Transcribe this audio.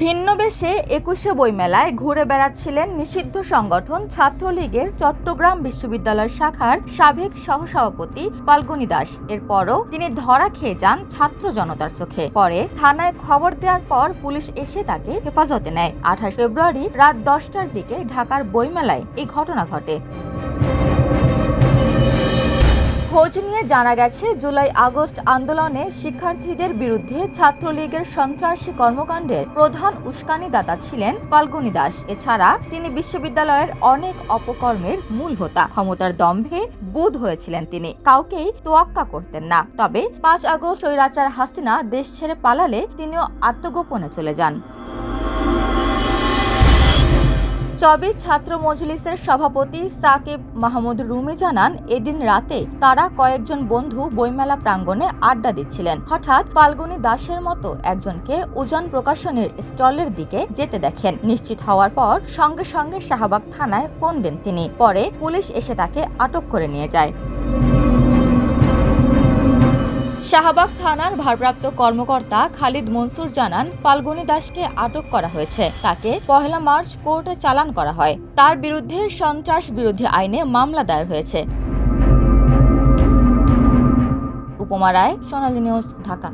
ভিন্ন বেশে একুশে বইমেলায় ঘুরে বেড়াচ্ছিলেন নিষিদ্ধ সংগঠন ছাত্রলীগের চট্টগ্রাম বিশ্ববিদ্যালয় শাখার সাবেক সহসভাপতি ফাল্গুনী দাস। এরপরও তিনি ধরা খেয়ে যান ছাত্র জনতার চোখে। পরে থানায় খবর দেওয়ার পর পুলিশ এসে তাকে হেফাজতে নেয়। আঠাশ ফেব্রুয়ারি রাত দশটার দিকে ঢাকার বইমেলায় এই ঘটনা ঘটে। খোঁজ নিয়ে জানা গেছে, জুলাই আগস্ট আন্দোলনে শিক্ষার্থীদের বিরুদ্ধে ছাত্রলীগের সন্ত্রাসী কর্মকাণ্ডের প্রধান উস্কানিদাতা ছিলেন ফাল্গুনী দাস। এছাড়া তিনি বিশ্ববিদ্যালয়ের অনেক অপকর্মের মূল হোতা। ক্ষমতার দম্ভে বোধ হয়েছিলেন তিনি। কাউকেই তোয়াক্কা করতেন না। তবে পাঁচ আগস্ট স্বৈরাচার হাসিনা দেশ ছেড়ে পালালে তিনিও আত্মগোপনে চলে যান। চবে ছাত্র মজলিসের সভাপতি সাকিব মাহমুদ রুমি জানান, এদিন রাতে তারা কয়েকজন বন্ধু বইমেলা প্রাঙ্গণে আড্ডা দিচ্ছিলেন। হঠাৎ ফাল্গুনী দাসের মতো একজনকে উজান প্রকাশনের স্টলের দিকে যেতে দেখেন। নিশ্চিত হওয়ার পর সঙ্গে সঙ্গে শাহবাগ থানায় ফোন দেন তিনি। পরে পুলিশ এসে তাকে আটক করে নিয়ে যায়। শাহবাগ থানার ভারপ্রাপ্ত কর্মকর্তা খালিদ মনসুর জানান, ফাল্গুনী দাসকে আটক করা হয়েছে। তাকে পহেলা মার্চ কোর্টে চালান করা হয়। তার বিরুদ্ধে সন্ত্রাস বিরোধী আইনে মামলা দায়ের হয়েছে। উপমা রায়, সোনালী নিউজ, ঢাকা।